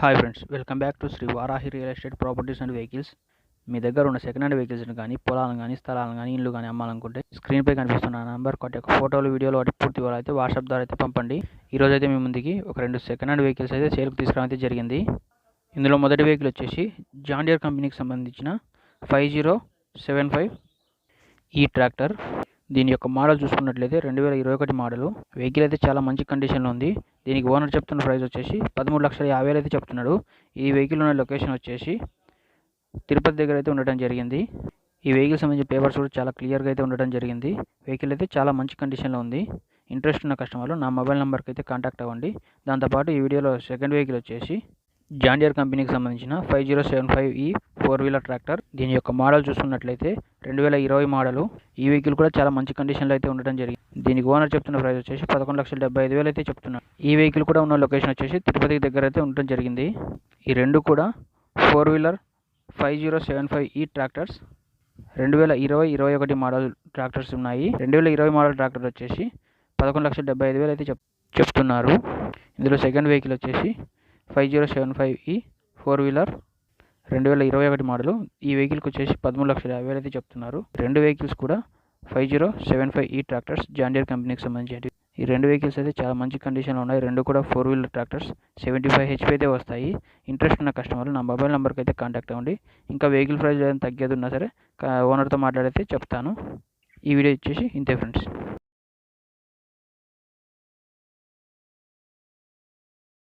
Hi friends welcome back to Shri Varahi real estate properties and vehicles మీ దగ్గర ఉన్న second hand వెహికల్స్ని కానీ పొలాలను కానీ స్థలాలను కానీ ఇల్లు కానీ అమ్మాలనుకుంటే స్క్రీన్పై కనిపిస్తున్న నెంబర్ ఒకటి యొక్క ఫోటోలు వీడియోలు వాటి పూర్తి వివరాలు అయితే వాట్సాప్ ద్వారా అయితే పంపండి. ఈరోజు అయితే మీ ముందుకి ఒక రెండు సెకండ్ హ్యాండ్ వెహికల్స్ అయితే సేల్కి తీసుకురావడం అయితే జరిగింది. ఇందులో మొదటి వెహికల్ వచ్చేసి జాండియర్ కంపెనీకి సంబంధించిన five zero seven five E tractor దీని యొక్క మోడల్ చూసుకున్నట్లయితే రెండు వేల ఇరవై ఒకటి మోడల్. వెహికల్ అయితే చాలా మంచి కండిషన్లో ఉంది. దీనికి ఓనర్ చెప్తున్న ప్రైస్ వచ్చేసి పదమూడు లక్షల యాభై వేలు అయితే చెప్తున్నాడు. ఈ వెహికల్ ఉన్న లొకేషన్ వచ్చేసి తిరుపతి దగ్గర అయితే ఉండటం జరిగింది. ఈ వెహికల్ సంబంధించిన పేపర్స్ కూడా చాలా క్లియర్గా అయితే ఉండటం జరిగింది. వెహికల్ అయితే చాలా మంచి కండిషన్లో ఉంది. ఇంట్రెస్ట్ ఉన్న కస్టమర్లు నా మొబైల్ నెంబర్కి అయితే కాంటాక్ట్ అవ్వండి. దాంతోపాటు ఈ వీడియోలో సెకండ్ వెహికల్ వచ్చేసి జాండియర్ కంపెనీకి సంబంధించిన five zero seven five E four wheeler tractor. దీని యొక్క మోడల్ చూసుకున్నట్లయితే రెండు వేల ఇరవై మోడలు. ఈ వెహికల్ కూడా చాలా మంచి కండిషన్లో అయితే ఉండడం జరిగింది. దీనికి ఓనర్ చెప్తున్న ప్రైస్ వచ్చేసి పదకొండు లక్షల డెబ్బై ఐదు వేలు అయితే చెప్తున్నారు. ఈ వెహికల్ కూడా ఉన్న లొకేషన్ వచ్చేసి తిరుపతి దగ్గర అయితే ఉండడం జరిగింది. ఈ రెండు కూడా four wheeler five zero seven five E tractors రెండు వేల ఇరవై ఇరవై ఒకటి మోడల్ ట్రాక్టర్స్ ఉన్నాయి. రెండు వేల ఇరవై మోడల్ ట్రాక్టర్ వచ్చేసి పదకొండు లక్షల డెబ్బై ఐదు వేలు అయితే చెప్ చెప్తున్నారు. ఇందులో సెకండ్ వెహికల్ వచ్చేసి five zero seven five E four wheeler రెండు వేల ఇరవై ఒకటి మోడలు. ఈ వెహికల్కి వచ్చేసి పదమూడు లక్షల యాభై వేలు అయితే చెప్తున్నారు. రెండు వెహికల్స్ కూడా five zero seven five E tractors John Deere కంపెనీకి సంబంధించినవి ఈ రెండు వెహికల్స్ అయితే చాలా మంచి కండిషన్లో ఉన్నాయి. రెండు కూడా four wheeler tractors. Seventy five HP అయితే వస్తాయి. ఇంట్రెస్ట్ ఉన్న కస్టమర్లు నా మొబైల్ నెంబర్కి అయితే కాంటాక్ట్ అవ్వండి. ఇంకా వెహికల్ ప్రైస్ ఏదైనా తగ్గేది ఉన్నా సరే ఓనర్తో మాట్లాడితే చెప్తాను. ఈ వీడియో ఇచ్చేసి ఇంతే ఫ్రెండ్స్.